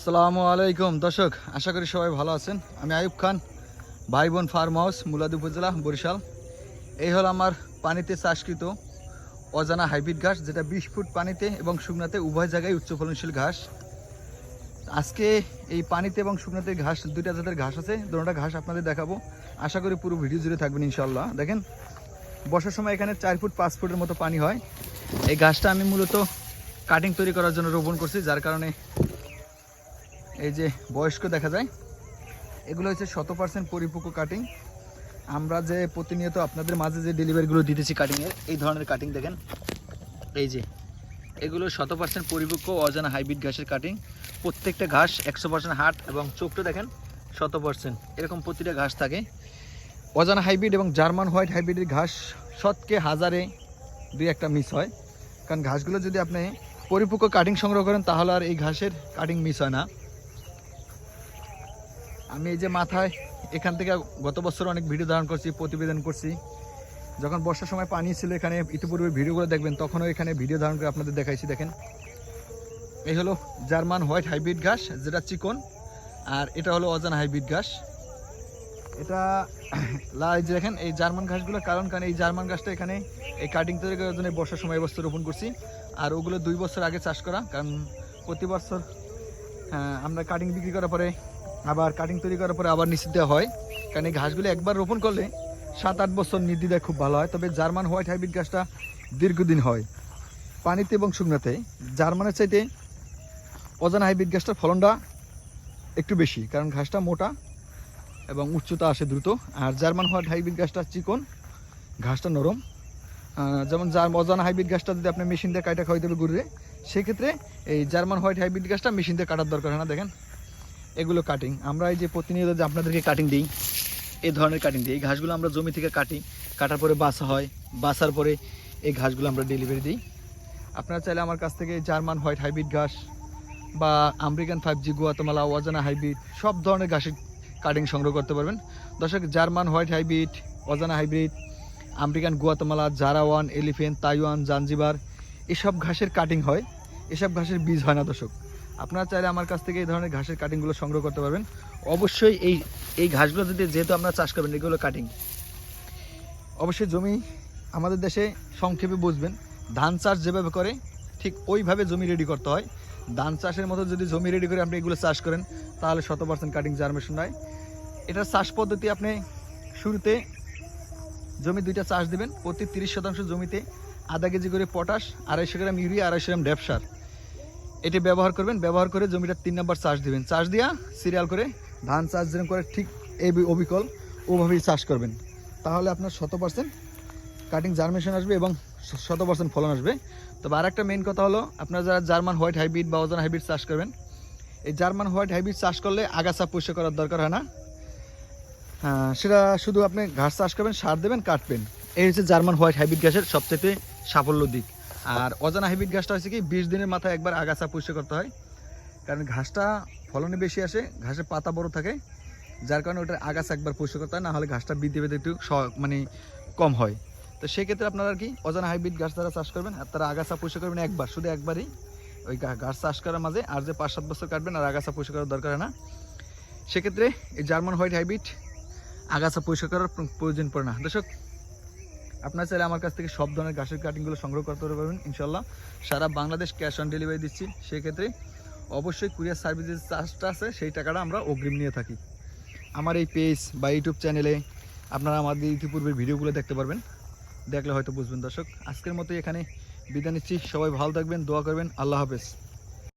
আসসালামু আলাইকুম। দর্শক, আশা করি সবাই ভালো আছেন। আমি আয়ুব খান ভাই বোন ফার্ম হাউস, মুলাদ উপজেলা, বরিশাল। এই হলো আমার পানিতে চাষকৃত অজানা হাইব্রিড ঘাস, যেটা বিশ ফুট পানিতে এবং শুকনাতে উভয় জায়গায় উচ্চ ফলনশীল ঘাস। আজকে এই পানিতে এবং শুকনাতে ঘাস, দুইটা জাতের ঘাস আছে। দুটোটা ঘাস আপনাদের দেখাবো। আশা করি পুরো ভিডিও জুড়ে থাকবেন ইনশাল্লাহ দেখেন বর্ষার সময় এখানে চার ফুট, পাঁচ ফুটের মতো পানি হয়। এই ঘাসটা আমি মূলত কাটিং তৈরি করার জন্য রোপণ করছি, যার কারণে এই যে বয়স্ক দেখা যায়, এগুলো হচ্ছে শত পার্সেন্ট পরিপক্ক কাটিং আমরা যে প্রতিনিয়ত আপনাদের মাঝে যে ডেলিভারিগুলো দিতেছি কাটিংয়ের এই ধরনের কাটিং দেখেন। এই যে, এগুলো শত পার্সেন্ট পরিপক্ক অজানা হাইব্রিড ঘাসের কাটিং প্রত্যেকটা ঘাস একশো পার্সেন্ট হাট এবং চোখটা দেখেন শত পার্সেন্ট এরকম প্রতিটা ঘাস থাকে। অজানা হাইব্রিড এবং জার্মান হোয়াইট হাইব্রিডের ঘাস শতকে হাজারে দুই একটা মিস হয়। কারণ ঘাসগুলো যদি আপনি পরিপক্ক কাটিং সংগ্রহ করেন, তাহলে আর এই ঘাসের কাটিং মিস হয় না। আমি এই যে মাথায় এখান থেকে গত বছর অনেক ভিডিও ধারণ করছি, প্রতিবেদন করছি। যখন বর্ষার সময় পানি ছিল এখানে, ইতিপূর্বে ভিডিওগুলো দেখবেন, তখনও এখানে ভিডিও ধারণ করে আপনাদের দেখাইছি, দেখেন। এই হলো জার্মান হোয়াইট হাইব্রিড ঘাস, যেটা চিকন, আর এটা হলো অজানা হাইব্রিড ঘাস। এটা লা- এই যে দেখেন, এই জার্মান ঘাসগুলোর কারণ কারণ এই জার্মান ঘাসটা এখানে এই কাটিং তৈরি করার জন্য বর্ষার সময় বস্তু রোপণ করছি। আর ওগুলো দুই বছর আগে চাষ করা, কারণ প্রতি বছর আমরা কাটিং বিক্রি করার পরে আবার কাটিং তৈরি করার পরে আবার নিষিদ্ধ দেওয়া হয়। কারণ এই ঘাসগুলো একবার রোপণ করলে সাত, আট বছর নির্দিদায় খুব ভালো হয়। তবে জার্মান হোয়াইট হাইব্রিড ঘাসটা দীর্ঘদিন হয়। পানিতে এবং শুকনাতে জার্মানের চাইতে অজানা হাইব্রিড ঘাসটার ফলনটা একটু বেশি, কারণ ঘাসটা মোটা এবং উচ্চতা আসে দ্রুত। আর জার্মান হোয়াইট হাইব্রিড ঘাসটা চিকন, ঘাসটা নরম। যেমন যার অজানা হাইব্রিড ঘাসটা যদি আপনি মেশিন দিয়ে কাটা খাওয়াই দেবে ঘুরে সেক্ষেত্রে এই জার্মান হোয়াইট হাইব্রিড ঘাসটা মেশিন দিয়ে কাটার দরকার হয় না, দেখেন। এগুলো কাটিং আমরা এই যে প্রতিনিয়ত যে আপনাদেরকে কাটিং দিই, এই ধরনের কাটিং দিই। এই ঘাসগুলো আমরা জমি থেকে কাটি, কাটার পরে বাসা হয়। বাসার পরে এই ঘাসগুলো আমরা ডেলিভারি দিই। আপনারা চাইলে আমার কাছ থেকে জার্মান হোয়াইট হাইব্রিড ঘাস বা আমেরিকান ফাইভ জি গুয়াতমালা, অজানা হাইব্রিড, সব ধরনের ঘাসের কাটিং সংগ্রহ করতে পারবেন। দর্শক, জার্মান হোয়াইট হাইব্রিড, অজানা হাইব্রিড, আমেরিকান গুয়াতমালা, জারাওয়ান, এলিফেন্ট, তাইওয়ান, জাঞ্জিবার, এসব ঘাসের কাটিং হয়। এসব ঘাসের বীজ হয় না দর্শক। আপনারা চাইলে আমার কাছ থেকে এই ধরনের ঘাসের কাটিংগুলো সংগ্রহ করতে পারবেন। অবশ্যই এই এই ঘাসগুলো যদি যেহেতু আপনারা চাষ করবেন, এগুলো কাটিং অবশ্যই জমি আমাদের দেশে সংক্ষেপে বুঝবেন। ধান চাষ যেভাবে করে, ঠিক ওইভাবে জমি রেডি করতে হয়। ধান চাষের মতো যদি জমি রেডি করে আপনি এগুলো চাষ করেন, তাহলে শত পার্সেন্ট কাটিং জার্মেশন হয় এটার চাষ পদ্ধতি আপনি শুরুতে জমি দুইটা চাষ দিবেন। প্রতি তিরিশ শতাংশ জমিতে আধা কেজি করে পটাশ, আড়াইশো গ্রাম ইউরিয়া, আড়াইশো গ্রাম ড্যাপ সার। এটি ব্যবহার করবেন, ব্যবহার করে জমিটা তিন নম্বর চাষ দিবেন। চাষ দিয়া সিরিয়াল করে ধান চাষ যেরকম করে ঠিক এই অবিকল ওভাবেই চাষ করবেন। তাহলে আপনার শত পার্সেন্ট কাটিং জার্মেশন আসবে এবং শত পার্সেন্ট ফলন আসবে। তবে আরেকটা মেন কথা হলো, আপনারা যারা জার্মান হোয়াইট হাইব্রিড বা ওজন হাইব্রিড চাষ করবেন, এই জার্মান হোয়াইট হাইব্রিড চাষ করলে আগাছা পরিষ্কার করার দরকার হয় না। সেটা শুধু আপনি ঘাস চাষ করবেন, সার দেবেন, কাটবেন। এই হচ্ছে জার্মান হোয়াইট হাইব্রিড গ্যাসের সবচেয়ে সাফল্য দিক। আর অজানা হাইব্রিড ঘাসটা হচ্ছে কি, বিশ দিনের মাথায় একবার আগাছা পরিষ্কার করতে হয়। কারণ ঘাসটা ফলনে বেশি আসে, ঘাসের পাতা বড় থাকে, যার কারণে ওটার আগাছা একবার পরিষ্কার করতে হয় না হলে ঘাসটা বৃদ্ধি পেতে একটু মানে কম হয়। তো সেক্ষেত্রে আপনারা আর কি, অজানা হাইব্রিড ঘাস তারা চাষ করবেন, আর তারা আগাছা পরিষ্কার করবেন একবার, শুধু একবারই। ওই ঘাস চাষ করার মাঝে আর যে পাঁচ সাত বছর কাটবেন, আর আগাছা পরিষ্কার করার দরকার না। সেক্ষেত্রে এই জার্মান হোয়াইট হাইব্রিড আগাছা পরিষ্কার করার প্রয়োজন পড়ে না। দর্শক আপনারা চাইলে আমার কাছ থেকে সব ধরনের ঘাসের কাটিংগুলো সংগ্রহ করতে পারবেন ইনশাল্লাহ সারা বাংলাদেশ ক্যাশ অন ডেলিভারি দিচ্ছি, সেক্ষেত্রে অবশ্যই কুরিয়ার সার্ভিসের চার্জটা আছে, সেই টাকাটা আমরা অগ্রিম নিয়ে থাকি। আমার এই পেজ বা ইউটিউব চ্যানেলে আপনারা আমাদের ইতিপূর্বের ভিডিওগুলো দেখতে পারবেন। দেখলে হয়তো বুঝবেন দর্শক। আজকের মতো এখানে বিদায় নিচ্ছি। সবাই ভালো থাকবেন, দোয়া করবেন। আল্লাহ হাফেজ।